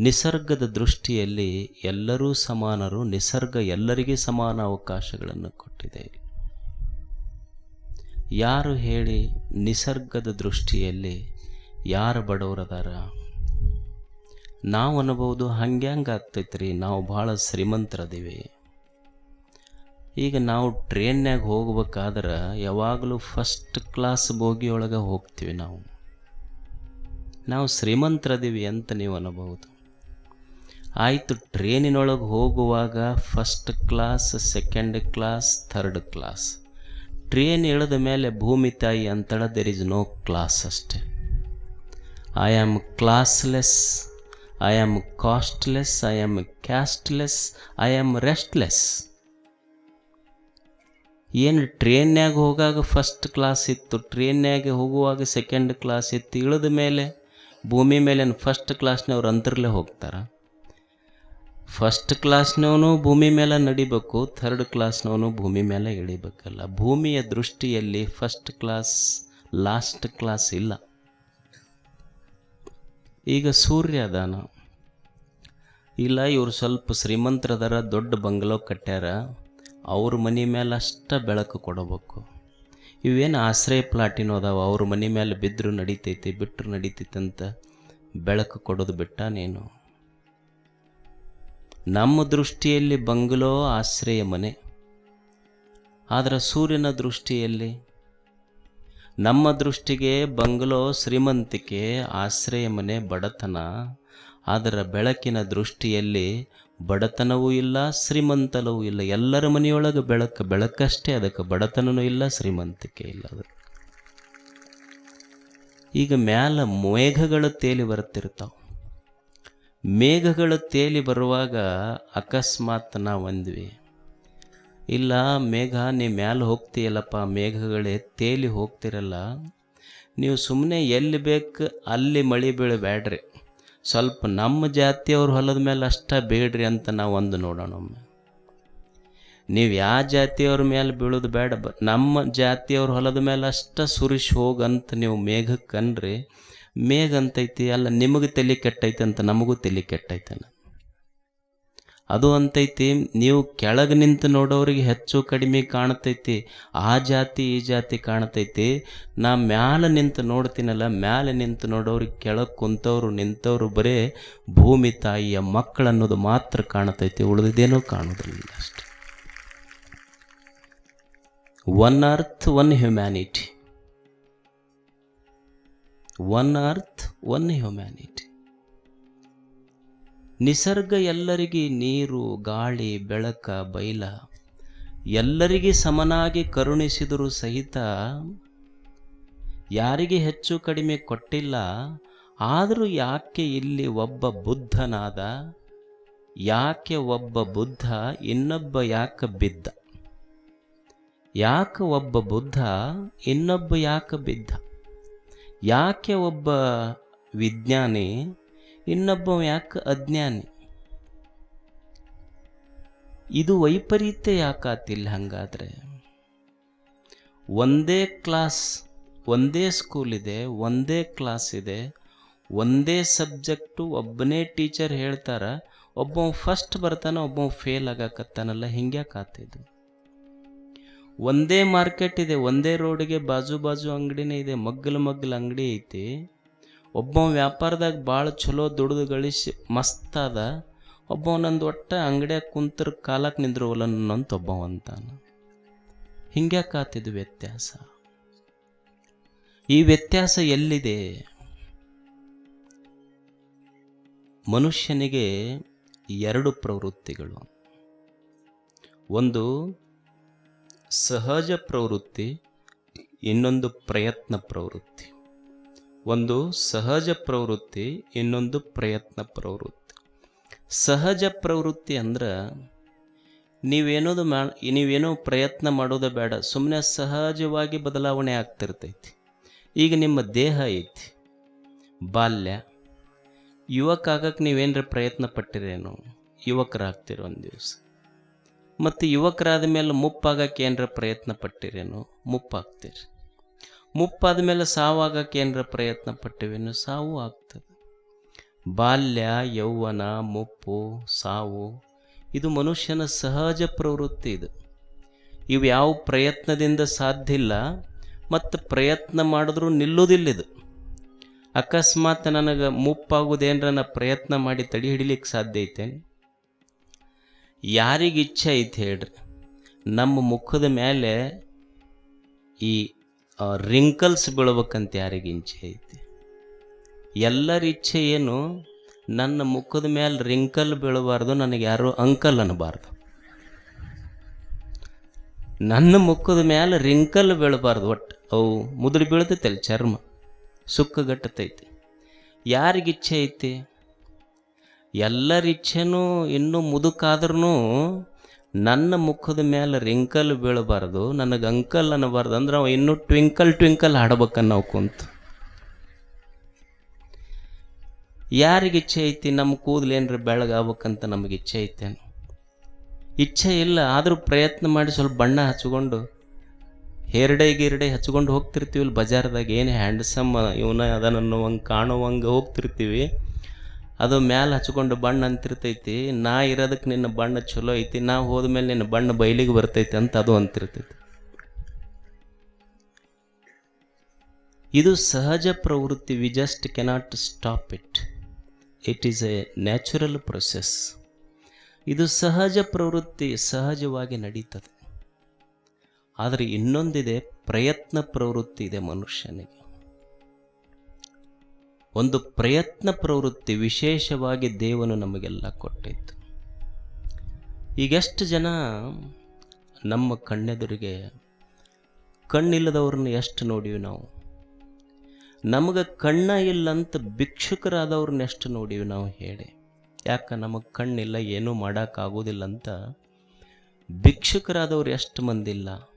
ನಿಸರ್ಗದ ದೃಷ್ಟಿಯಲ್ಲಿ ಎಲ್ಲರೂ ಸಮಾನರು, ನಿಸರ್ಗ ಎಲ್ಲರಿಗೆ ಸಮಾನ ಅವಕಾಶಗಳನ್ನು ಕೊಟ್ಟಿದೆ. ಯಾರು ಹೇಳಿ ನಿಸರ್ಗದ ದೃಷ್ಟಿಯಲ್ಲಿ ಯಾರು ಬಡವರದಾರ ನಾವು ಅನ್ಬೋದು ಹಂಗ್ಯಾಂಗೆ ಆಗ್ತೈತ್ರಿ ನಾವು ಭಾಳ ಶ್ರೀಮಂತರದೀವಿ. ಈಗ ನಾವು ಟ್ರೈನ್ಯಾಗ ಹೋಗ್ಬೇಕಾದ್ರೆ ಯಾವಾಗಲೂ ಫಸ್ಟ್ ಕ್ಲಾಸ್ ಬೋಗಿಯೊಳಗೆ ಹೋಗ್ತೀವಿ ನಾವು. ನಾವು ಶ್ರೀಮಂತರದೀವಿ ಅಂತ ನೀವು ಅನ್ನಬಹುದು ಆಯಿತು, ಟ್ರೇನಿನೊಳಗೆ ಹೋಗುವಾಗ first class second class third class train ಇಳಿದ ಮೇಲೆ ಭೂಮಿ ತಾಯಿ ಅಂತಳ ದೆರ್ ಇಸ್ ನೋ ಕ್ಲಾಸ್ ಅಷ್ಟೆ. I am classless I am costless I am casteless I am restless ಏನು ಟ್ರೈನ್ಯಾಗ ಹೋಗಾಗ ಫಸ್ಟ್ ಕ್ಲಾಸ್ ಇತ್ತು ಟ್ರೇನ್ನಾಗ ಹೋಗುವಾಗ ಸೆಕೆಂಡ್ ಕ್ಲಾಸ್ ಇತ್ತು, ಇಳಿದ ಮೇಲೆ ಭೂಮಿ ಮೇಲೆ ಫಸ್ಟ್ ಕ್ಲಾಸ್ನವ್ರು ಅಂತರ್ಲೆ ಹೋಗ್ತಾರೆ. ಫಸ್ಟ್ ಕ್ಲಾಸ್ನವನು ಭೂಮಿ ಮೇಲೆ ನಡಿಬೇಕು ಥರ್ಡ್ ಕ್ಲಾಸ್ನವನು ಭೂಮಿ ಮೇಲೆ ಇಳಿಬೇಕಲ್ಲ ಭೂಮಿಯ ದೃಷ್ಟಿಯಲ್ಲಿ ಫಸ್ಟ್ ಕ್ಲಾಸ್ ಲಾಸ್ಟ್ ಕ್ಲಾಸ್ ಇಲ್ಲ. ಈಗ ಸೂರ್ಯ ಅದಾನ ಇಲ್ಲ, ಇವರು ಸ್ವಲ್ಪ ಶ್ರೀಮಂತರದಾರ ದೊಡ್ಡ ಬಂಗ್ಲೋ ಕಟ್ಟ್ಯಾರ, ಅವ್ರ ಮನೆ ಮೇಲೆ ಅಷ್ಟ ಬೆಳಕು ಕೊಡಬೇಕು. ಇವೇನು ಆಶ್ರಯ ಪ್ಲಾಟಿನೂ ಅದಾವ, ಅವ್ರ ಮನೆ ಮೇಲೆ ಬಿದ್ದರೂ ನಡಿತೈತಿ ಬಿಟ್ಟರು ನಡಿತೈತಂತ ಅಂತ ಬೆಳಕು ಕೊಡೋದು ಬಿಟ್ಟ ನೀನು ನಮ್ಮ ದೃಷ್ಟಿಯಲ್ಲಿ ಬಂಗ್ಲೋ ಆಶ್ರಯ ಮನೆ. ಆದರೆ ಸೂರ್ಯನ ದೃಷ್ಟಿಯಲ್ಲಿ ನಮ್ಮ ದೃಷ್ಟಿಗೆ ಬಂಗ್ಲೋ ಶ್ರೀಮಂತಿಕೆ ಆಶ್ರಯ ಮನೆ ಬಡತನ. ಅದರ ಬೆಳಕಿನ ದೃಷ್ಟಿಯಲ್ಲಿ ಬಡತನವೂ ಇಲ್ಲ ಶ್ರೀಮಂತಲವೂ ಇಲ್ಲ. ಎಲ್ಲರ ಮನೆಯೊಳಗೆ ಬೆಳಕು, ಬೆಳಕಷ್ಟೇ. ಅದಕ್ಕೆ ಬಡತನವೂ ಇಲ್ಲ, ಶ್ರೀಮಂತಿಕೆ ಇಲ್ಲ ಅದು. ಈಗ ಮ್ಯಾಲ ಮೇಘಗಳು ತೇಲಿ ಬರ್ತಿರ್ತಾವೆ ಮೇಘಗಳು ತೇಲಿ ಬರುವಾಗ ಅಕಸ್ಮಾತ್ ನಾವು ಅಂದ್ವಿ. ಇಲ್ಲ, ಮೇಘ ನೀವು ಮ್ಯಾಲೆ ಹೋಗ್ತೀಯಲ್ಲಪ್ಪ, ಮೇಘಗಳೇ ತೇಲಿ ಹೋಗ್ತಿರಲ್ಲ. ನೀವು ಸುಮ್ಮನೆ ಎಲ್ಲಿ ಬೇಕು ಅಲ್ಲಿ ಮಳೆ ಬೀಳಬೇಡ್ರಿ. ಸ್ವಲ್ಪ ನಮ್ಮ ಜಾತಿಯವ್ರ ಹೊಲದ ಮೇಲೆ ಅಷ್ಟ ಬೇಡ್ರಿ ಅಂತ ನಾವು ಒಂದು ನೋಡೋಣ ಒಮ್ಮೆ. ನೀವು ಯಾವ ಜಾತಿಯವ್ರ ಮೇಲೆ ಬೀಳೋದು ಬೇಡ ನಮ್ಮ ಜಾತಿಯವ್ರ ಹೊಲದ ಮೇಲೆ ಅಷ್ಟ ಸುರಿಸಿ ಹೋಗಂತ ನೀವು ಮೇಘಕ್ಕೆ ಅನ್ರಿ ಮೇಘ ಅಲ್ಲ ನಿಮಗೆ ತಲೆ ಕೆಟ್ಟೈತೆ ಅಂತ ನಮಗೂ ತಲೆ ಕೆಟ್ಟೈತನ ಅದು ಅಂತೈತಿ, ನೀವು ಕೆಳಗೆ ನಿಂತು ನೋಡೋರಿಗೆ ಹೆಚ್ಚು ಕಡಿಮೆ ಕಾಣ್ತೈತಿ, ಆ ಜಾತಿ, ಈ ಜಾತಿ ಕಾಣ್ತೈತಿ. ನಾ ಮ್ಯಾಲೆ ನಿಂತು ನೋಡ್ತೀನಲ್ಲ, ಮ್ಯಾಲೆ ನಿಂತು ನೋಡೋರಿಗೆ ಕೆಳಗೆ ಕುಂತವ್ರು, ನಿಂತವ್ರು ಬರೇ ಭೂಮಿ ತಾಯಿಯ ಮಕ್ಕಳು ಅನ್ನೋದು ಮಾತ್ರ ಕಾಣ್ತೈತಿ ಉಳಿದಿದ್ದೇನೂ ಕಾಣೋದಿಲ್ಲ ಅಷ್ಟೆ. One earth one humanity one earth, one humanity. ನಿಸರ್ಗ ಎಲ್ಲರಿಗೆ ನೀರು, ಗಾಳಿ, ಬೆಳಕ, ಬೈಲ, ಎಲ್ಲರಿಗೆ ಸಮನಾಗಿ ಕರುಣಿಸಿದರೂ ಸಹಿತ ಯಾರಿಗೆ ಹೆಚ್ಚು ಕಡಿಮೆ ಕೊಟ್ಟಿಲ್ಲ, ಆದರೂ ಯಾಕೆ ಇಲ್ಲಿ ಒಬ್ಬ ಬುದ್ಧನಾದ, ಯಾಕೆ ಒಬ್ಬ ಬುದ್ಧ, ಇನ್ನೊಬ್ಬ ಯಾಕೆ ಬಿದ್ದ? ಯಾಕೆ ಒಬ್ಬ ಬುದ್ಧ, ಇನ್ನೊಬ್ಬ ಯಾಕೆ ಬಿದ್ದ? ಯಾಕೆ ಒಬ್ಬ ವಿಜ್ಞಾನಿ, ಇನ್ನೊಬ್ಬ ಯಾಕೆ ಅಜ್ಞಾನಿ? ಇದು ವೈಪರೀತ್ಯ ಯಾಕಾತಿಲ್ಲ ಹಂಗಾದ್ರೆ? ಒಂದೇ ಕ್ಲಾಸ್, ಒಂದೇ ಸ್ಕೂಲ್ ಇದೆ, ಒಂದೇ ಕ್ಲಾಸ್ ಇದೆ, ಒಂದೇ ಸಬ್ಜೆಕ್ಟು, ಒಬ್ಬನೇ ಟೀಚರ್ ಹೇಳ್ತಾರ, ಒಬ್ಬ ಫಸ್ಟ್ ಬರ್ತಾನೆ, ಒಬ್ಬ ಫೇಲ್ ಆಗಾಕತ್ತಾನಲ್ಲ, ಹಿಂಗ್ಯಾಕಾತಿದ್ದು? ಒಂದೇ ಮಾರ್ಕೆಟ್ ಇದೆ, ಒಂದೇ ರೋಡ್ಗೆ ಬಾಜು ಬಾಜು ಅಂಗಡಿನೇ ಇದೆ, ಮಗ್ಗಲು ಮಗ್ಗಲು ಅಂಗಡಿ ಐತಿ. ಒಬ್ಬ ವ್ಯಾಪಾರದಾಗ ಭಾಳ ಚಲೋ ದುಡ್ದು ಗಳಿಸಿ ಮಸ್ತ್ ಅದ. ಒಬ್ಬ ನಂದು ಒಟ್ಟ ಅಂಗಡಿಯಾಗ ಕುಂತರ ಕಾಲಕ್ಕೆ ನಿಂದ್ರವಲ್ಲ ನನ್ನಂತ ಒಬ್ಬವ ಅಂತಾನ ಹಿಂಗ್ಯಾಕಾತಿದ್ದು ವ್ಯತ್ಯಾಸ? ಈ ವ್ಯತ್ಯಾಸ ಎಲ್ಲಿದೆ? ಮನುಷ್ಯನಿಗೆ ಎರಡು ಪ್ರವೃತ್ತಿಗಳು. ಒಂದು ಸಹಜ ಪ್ರವೃತ್ತಿ, ಇನ್ನೊಂದು ಪ್ರಯತ್ನ ಪ್ರವೃತ್ತಿ. ಒಂದು ಸಹಜ ಪ್ರವೃತ್ತಿ, ಇನ್ನೊಂದು ಪ್ರಯತ್ನ ಪ್ರವೃತ್ತಿ. ಸಹಜ ಪ್ರವೃತ್ತಿ ಅಂದ್ರೆ ನೀವೇನೋದು ಮಾ, ನೀವೇನೋ ಪ್ರಯತ್ನ ಮಾಡೋದು ಬೇಡ ಸುಮ್ಮನೆ ಸಹಜವಾಗಿ ಬದಲಾವಣೆ ಆಗ್ತಿರ್ತೈತಿ. ಈಗ ನಿಮ್ಮ ದೇಹ ಐತಿ, ಬಾಲ್ಯ, ಯುವಕ ಆಗಕ್ಕೆ ನೀವೇನರ ಪ್ರಯತ್ನ ಪಟ್ಟಿರೇನು, ಯುವಕರಾಗ್ತಿರೋ ಒಂದು ದಿವಸ. ಮತ್ತು ಯುವಕರಾದ ಮೇಲೆ ಮುಪ್ಪಾಗಕ್ಕೆ ಏನರ ಪ್ರಯತ್ನ ಪಟ್ಟಿರೇನು ಮುಪ್ಪಾಗ್ತೀರಿ. ಮುಪ್ಪಾದ ಮೇಲೆ ಸಾವಾಗಕ್ಕೆ ಏನರ ಪ್ರಯತ್ನ ಪಟ್ಟಿವೇನು ಸಾವು ಆಗ್ತದೆ. ಬಾಲ್ಯ, ಯೌವನ, ಮುಪ್ಪು, ಸಾವು, ಇದು ಮನುಷ್ಯನ ಸಹಜ ಪ್ರವೃತ್ತಿ ಇದು. ಇವು ಯಾವ ಪ್ರಯತ್ನದಿಂದ ಸಾಧ್ಯ ಇಲ್ಲ, ಮತ್ತು ಪ್ರಯತ್ನ ಮಾಡಿದ್ರೂ ನಿಲ್ಲೋದಿಲ್ಲ ಇದು. ಅಕಸ್ಮಾತ್ ನನಗೆ ಮುಪ್ಪಾಗೋದೇನ್ರ ನಾ ಪ್ರಯತ್ನ ಮಾಡಿ ತಡಿ ಹಿಡಿಲಿಕ್ಕೆ ಸಾಧ್ಯ ಐತೆ ಯಾರಿಗೆ ಇಚ್ಛೆ ಐತೆ ಹೇಳ್ರಿ. ನಮ್ಮ ಮುಖದ ಮೇಲೆ ಈ ರಿಂಕಲ್ಸ್ ಬೀಳ್ಬೇಕಂತ ಯಾರಿಗೆ ಇಚ್ಛೆ ಐತಿ. ಎಲ್ಲರ ಇಚ್ಛೆ ಏನು, ನನ್ನ ಮುಖದ ಮೇಲೆ ರಿಂಕಲ್ ಬೀಳಬಾರ್ದು, ನನಗೆ ಯಾರು ಅಂಕಲ್ ಅನ್ನಬಾರ್ದು ನನ್ನ ಮುಖದ ಮೇಲೆ ರಿಂಕಲ್ ಬೀಳಬಾರ್ದು ಒಟ್ಟು. ಅವು ಮುದುಡಿ ಅಲ್ಲಿ ಚರ್ಮ, ಸುಕ್ಕಗಟ್ಟತೈತಿ. ಯಾರಿಗೆ ಇಚ್ಛೆ ಐತಿ? ಎಲ್ಲರ ಇಚ್ಛೆನೂ ಇನ್ನೂ ಮುದುಕಾದ್ರೂ ನನ್ನ ಮುಖದ ಮೇಲೆ ರಿಂಕಲ್ ಬೀಳಬಾರ್ದು, ನನಗೆ ಅಂಕಲ್ ಅನ್ನಬಾರ್ದು, ಅಂದ್ರೆ ಅವ ಇನ್ನೂ ಟ್ವಿಂಕಲ್ ಟ್ವಿಂಕಲ್ ಹಾಡ್ಬೇಕನ್ನ ನಾವು ಕುಂತು. ಯಾರಿಗೆ ಇಚ್ಛೆ ಐತಿ, ನಮ್ಮ ಕೂದಲೇನ್ರಿ ಬೆಳಗಾಗ್ಬೇಕಂತ ನಮಗೆ ಇಚ್ಛೆ ಐತೇನು ಇಚ್ಛೆ ಇಲ್ಲ, ಆದರೂ ಪ್ರಯತ್ನ ಮಾಡಿ ಸ್ವಲ್ಪ ಬಣ್ಣ ಹಚ್ಕೊಂಡು, ಹೇರ್ಡೆ ಗಿರ್ಡೆ ಹಚ್ಕೊಂಡು ಹೋಗ್ತಿರ್ತೀವಿ ಬಜಾರ್ದಾಗ, ಏನು ಹ್ಯಾಂಡ್ಸಮ್ ಇವನ ಕಾಣೋ ಹಂಗೆ ಹೋಗ್ತಿರ್ತೀವಿ. ಅದು ಮ್ಯಾಲೆ ಹಚ್ಕೊಂಡು ಬಣ್ಣ ಅಂತಿರ್ತೈತಿ. ನಾ ಇರೋದಕ್ಕೆ ನಿನ್ನ ಬಣ್ಣ ಚಲೋ ಐತಿ. ನಾ ಹೋದ್ಮೇಲೆ ನಿನ್ನ ಬಣ್ಣ ಬಯಲಿಗೆ ಬರ್ತೈತಿ ಅಂತ ಅದು ಅಂತಿರ್ತೈತಿ. ಇದು ಸಹಜ ಪ್ರವೃತ್ತಿ. We just cannot stop it it is a natural process ಇದು ಸಹಜ ಪ್ರವೃತ್ತಿ ಸಹಜವಾಗಿ ನಡೀತದೆ. ಆದರೆ ಇನ್ನೊಂದಿದೆ ಪ್ರಯತ್ನ ಪ್ರವೃತ್ತಿ ಇದೆ ಮನುಷ್ಯನಿಗೆ. ಒಂದು ಪ್ರಯತ್ನ ಪ್ರವೃತ್ತಿ ವಿಶೇಷವಾಗಿ ದೇವನು ನಮಗೆಲ್ಲ ಕೊಟ್ಟಿತ್ತು ಈಗೆಷ್ಟು ಜನ ನಮ್ಮ ಕಣ್ಣೆದುರಿಗೆ ಕಣ್ಣಿಲ್ಲದವ್ರನ್ನ ಎಷ್ಟು ನೋಡೀವಿ ನಾವು? ನಮಗೆ ಕಣ್ಣ ಇಲ್ಲಂತ ಭಿಕ್ಷುಕರಾದವ್ರನ್ನ ಎಷ್ಟು ನೋಡೀವಿ ನಾವು ಹೇಳಿ. ಯಾಕೆ ನಮಗೆ ಕಣ್ಣಿಲ್ಲ, ಏನೂ ಮಾಡೋಕ್ಕಾಗೋದಿಲ್ಲ ಅಂತ ಭಿಕ್ಷುಕರಾದವ್ರು ಎಷ್ಟು ಮಂದಿಲ್ಲ.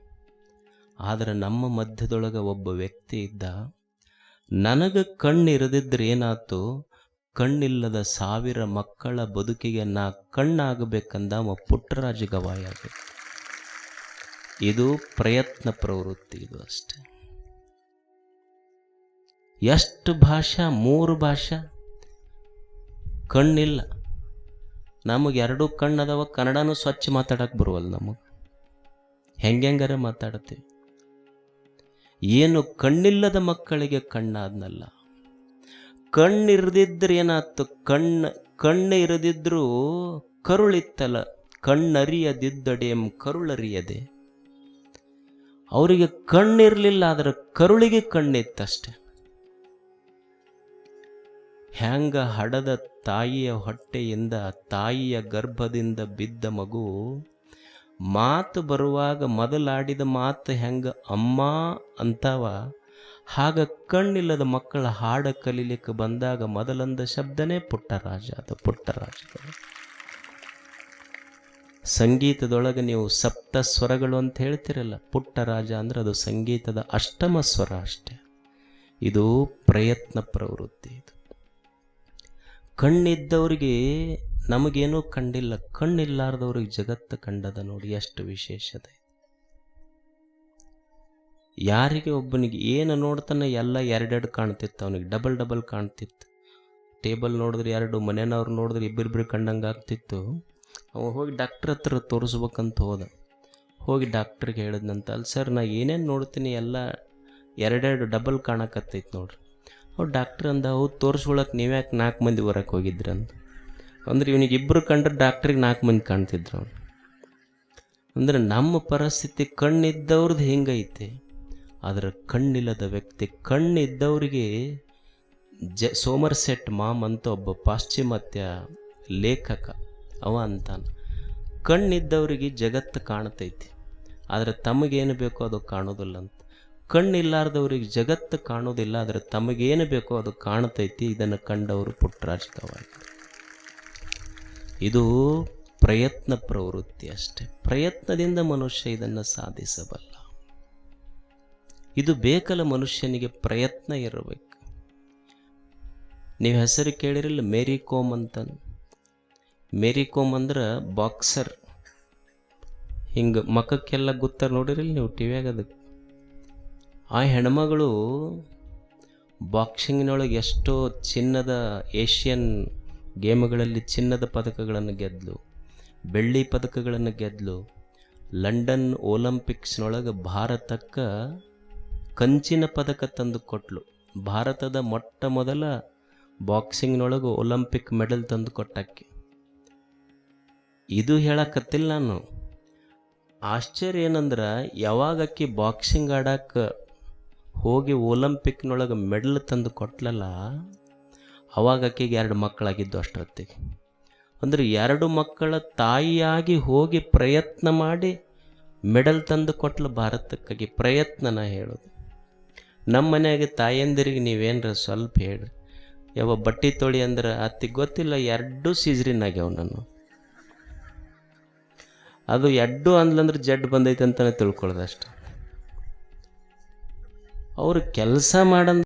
ಆದರೆ ನಮ್ಮ ಮಧ್ಯದೊಳಗೆ ಒಬ್ಬ ವ್ಯಕ್ತಿ ಇದ್ದ. ನನಗೆ ಕಣ್ಣು ಇರದಿದ್ರೆ ಏನಾಯ್ತು ಕಣ್ಣಿಲ್ಲದ ಸಾವಿರ ಮಕ್ಕಳ ಬದುಕಿಗೆ ನಾ ಕಣ್ಣಾಗಬೇಕಂದ ಅವ ಪುಟ್ಟರಾಜ ಗವಾಯ ಆಗಬೇಕು ಇದು ಪ್ರಯತ್ನ ಪ್ರವೃತ್ತಿ ಇದು ಅಷ್ಟೆ. ಎಷ್ಟು ಭಾಷಾ? ಮೂರು ಭಾಷಾ? ಕಣ್ಣಿಲ್ಲ. ನಮಗೆ ಎರಡು ಕಣ್ಣದವ, ಕನ್ನಡನೂ ಸ್ವಚ್ಛ ಮಾತಾಡಕ್ಕೆ ಬರುವಲ್ಲ ನಮಗೆ. ಹೆಂಗೆಂಗಾರೆ ಮಾತಾಡ್ತೀವಿ? ಏನು ಕಣ್ಣಿಲ್ಲದ ಮಕ್ಕಳಿಗೆ ಕಣ್ಣಾದ್ನಲ್ಲ. ಕಣ್ಣಿರದಿದ್ರೆ ಏನಾಯ್ತು ಕಣ್ಣು ಕಣ್ಣು ಇರದಿದ್ರೂ ಕರುಳಿತ್ತಲ್ಲ. ಕಣ್ಣರಿಯದಿದ್ದಡೆಂ ಕರುಳರಿಯದೆ. ಅವರಿಗೆ ಕಣ್ಣಿರಲಿಲ್ಲ ಆದರೆ ಕರುಳಿಗೆ ಕಣ್ಣಿತ್ತಷ್ಟೆ. ಹ್ಯಾಂಗ ಹಡದ ತಾಯಿಯ ಹೊಟ್ಟೆಯಿಂದ ತಾಯಿಯ ಗರ್ಭದಿಂದ ಬಿದ್ದ ಮಗು ಮಾತು ಬರುವಾಗ ಮೊದಲಾಡಿದ ಮಾತು ಹೆಂಗೆ ಅಮ್ಮ ಅಂತಾವ. ಹಾಗ ಕಣ್ಣಿಲ್ಲದ ಮಕ್ಕಳ ಹಾಡ ಕಲೀಲಿಕ್ಕೆ ಬಂದಾಗ ಮೊದಲಂದ ಶಬ್ದನೇ ಪುಟ್ಟರಾಜ ಅದು ಪುಟ್ಟರಾಜ ಸಂಗೀತದೊಳಗೆ ನೀವು ಸಪ್ತ ಸ್ವರಗಳು ಅಂತ ಹೇಳ್ತಿರಲ್ಲ ಪುಟ್ಟರಾಜ ಅಂದ್ರೆ ಅದು ಸಂಗೀತದ ಅಷ್ಟಮ ಸ್ವರ ಅಷ್ಟೆ. ಇದು ಪ್ರಯತ್ನ ಪ್ರವೃತ್ತಿ ಇದು. ಕಣ್ಣಿದ್ದವ್ರಿಗೆ ನಮಗೇನೂ ಕಂಡಿಲ್ಲ, ಕಣ್ಣಿಲ್ಲಾರ್ದವ್ರಿಗೆ ಜಗತ್ತು ಕಂಡದ ನೋಡಿ ಎಷ್ಟು ವಿಶೇಷತೆ. ಯಾರಿಗೆ ಒಬ್ಬನಿಗೆ ಏನು ನೋಡ್ತಾನೆ ಎಲ್ಲ ಎರಡೆರಡು ಕಾಣ್ತಿತ್ತು ಅವನಿಗೆ, ಡಬಲ್ ಡಬಲ್ ಕಾಣ್ತಿತ್ತು. ಟೇಬಲ್ ನೋಡಿದ್ರೆ ಎರಡು, ಮನೆಯವ್ರು ನೋಡಿದ್ರೆ ಇಬ್ಬರಿಬ್ಬರು ಕಂಡಂಗೆ ಆಗ್ತಿತ್ತು. ಅವ ಹೋಗಿ ಡಾಕ್ಟ್ರ್ ಹತ್ರ ತೋರಿಸ್ಬೇಕಂತ ಹೋದ. ಹೋಗಿ ಡಾಕ್ಟ್ರಿಗೆ ಹೇಳಿದ್ನಂತ ಅಲ್ಲಿ ಸರ್ ನಾ ಏನೇನು ನೋಡ್ತೀನಿ ಎಲ್ಲ ಎರಡೆರಡು ಡಬಲ್ ಕಾಣಕತ್ತೈತೆ ನೋಡ್ರಿ. ಅವ್ರು ಡಾಕ್ಟ್ರ್ ಅಂದ, ಹೌದು ತೋರಿಸ್ಕೊಳಕ್ಕೆ ನೀವ್ಯಾಕೆ ನಾಲ್ಕು ಮಂದಿ ಹೊರಕ್ಕೆ ಹೋಗಿದ್ರಿ ಅಂತ ಅಂದ್ರೆ ಇವನಿಗೆ ಇಬ್ಬರು ಕಂಡ್ರೆ ಡಾಕ್ಟ್ರಿಗೆ ನಾಲ್ಕು ಮಂದಿ ಕಾಣ್ತಿದ್ರು ಅವನು. ಅಂದರೆ ನಮ್ಮ ಪರಿಸ್ಥಿತಿ ಕಣ್ಣಿದ್ದವ್ರದ್ದು ಹೆಂಗೈತೆ, ಆದರೆ ಕಣ್ಣಿಲ್ಲದ ವ್ಯಕ್ತಿ ಕಣ್ಣಿದ್ದವರಿಗೆ ಜ ಸೋಮರ್ಸೆಟ್ ಮಾಮ್ ಅಂತ ಒಬ್ಬ ಪಾಶ್ಚಿಮಾತ್ಯ ಲೇಖಕ, ಅವ ಅಂತಾನೆ. ಕಣ್ಣಿದ್ದವರಿಗೆ ಜಗತ್ತು ಕಾಣ್ತೈತಿ, ಆದರೆ ತಮಗೇನು ಬೇಕೋ ಅದು ಕಾಣೋದಿಲ್ಲ ಅಂತ. ಕಣ್ಣಿಲ್ಲಾರ್ದವ್ರಿಗೆ ಜಗತ್ತು ಕಾಣೋದಿಲ್ಲ, ಆದರೆ ತಮಗೇನು ಬೇಕೋ ಅದು ಕಾಣ್ತೈತಿ, ಇದನ್ನು ಕಂಡವರು ಪುಟ್ಟರಾಜಕವಾಗಿ ಇದು ಪ್ರಯತ್ನ ಪ್ರವೃತ್ತಿ ಅಷ್ಟೆ. ಪ್ರಯತ್ನದಿಂದ ಮನುಷ್ಯ ಇದನ್ನು ಸಾಧಿಸಬಲ್ಲ. ಇದು ಬೇಕಲ್ಲ ಮನುಷ್ಯನಿಗೆ ಪ್ರಯತ್ನ ಇರಬೇಕು. ನೀವು ಹೆಸರು ಕೇಳಿರಲ್ಲ, ಮೇರಿ ಕೋಮ್ ಅಂತ ಮೇರಿ ಕೋಮ್ ಅಂದ್ರೆ ಬಾಕ್ಸರ್. ಹಿಂಗೆ ಮಖಕ್ಕೆಲ್ಲ ಗೊತ್ತಾರ ನೋಡಿರಲ್ಲ ನೀವು ಟಿ ವಿಯಾಗ ಅದಕ್ಕೆ ಆ ಹೆಣ್ಮಗಳು ಬಾಕ್ಸಿಂಗ್ನೊಳಗೆ ಎಷ್ಟೋ ಚಿನ್ನದ ಏಷ್ಯನ್ ಗೇಮ್ಗಳಲ್ಲಿ ಚಿನ್ನದ ಪದಕಗಳನ್ನು ಗೆದ್ದಲು ಬೆಳ್ಳಿ ಪದಕಗಳನ್ನು ಗೆದ್ದಲು ಲಂಡನ್ ಒಲಿಂಪಿಕ್ಸ್ನೊಳಗೆ ಭಾರತಕ್ಕೆ ಕಂಚಿನ ಪದಕ ತಂದು ಕೊಟ್ಲು. ಭಾರತದ ಮೊಟ್ಟ ಮೊದಲ ಬಾಕ್ಸಿಂಗ್ನೊಳಗೆ ಒಲಿಂಪಿಕ್ ಮೆಡಲ್ ತಂದು ಇದು ಹೇಳಕತ್ತಿಲ್ಲ ನಾನು. ಆಶ್ಚರ್ಯ ಏನಂದ್ರೆ, ಯಾವಾಗ ಆಕಿ ಬಾಕ್ಸಿಂಗ್ ಆಡಕ್ಕೆ ಹೋಗಿ ಒಲಿಂಪಿಕ್ನೊಳಗೆ ಮೆಡಲ್ ತಂದು ಕೊಟ್ಲಲ್ಲ? ಅವಾಗ ಆಕೆಗೆ ಎರಡು ಮಕ್ಕಳಾಗಿದ್ದು ಅಷ್ಟೊತ್ತಿಗೆ ಅಂದರೆ ಎರಡು ಮಕ್ಕಳ ತಾಯಿಯಾಗಿ ಹೋಗಿ ಪ್ರಯತ್ನ ಮಾಡಿ ಮೆಡಲ್ ತಂದು ಕೊಟ್ಲು ಭಾರತಕ್ಕಾಗಿ ಪ್ರಯತ್ನನ ಹೇಳೋದು. ನಮ್ಮ ಮನೆಯಾಗೆ ತಾಯಂದಿರಿಗೆ ನೀವೇನ್ರ ಸ್ವಲ್ಪ ಹೇಳ್ರಿ. ಯಾವ ಬಟ್ಟೆ ತೊಳಿ ಅಂದ್ರೆ ಅತ್ತಿಗೆ ಗೊತ್ತಿಲ್ಲ, ಎರಡೂ ಸೀಜ್ರಿನ್ ಆಗ್ಯಾವ ನಾನು ಅದು ಎಡ್ಡು ಅಂದ್ಲಂದ್ರೆ ಜಡ್ ಬಂದೈತೆ ಅಂತಲೇ ತಿಳ್ಕೊಳ್ಳೋದು ಅಷ್ಟು. ಅವರು ಕೆಲಸ ಮಾಡಂದ್ರೆ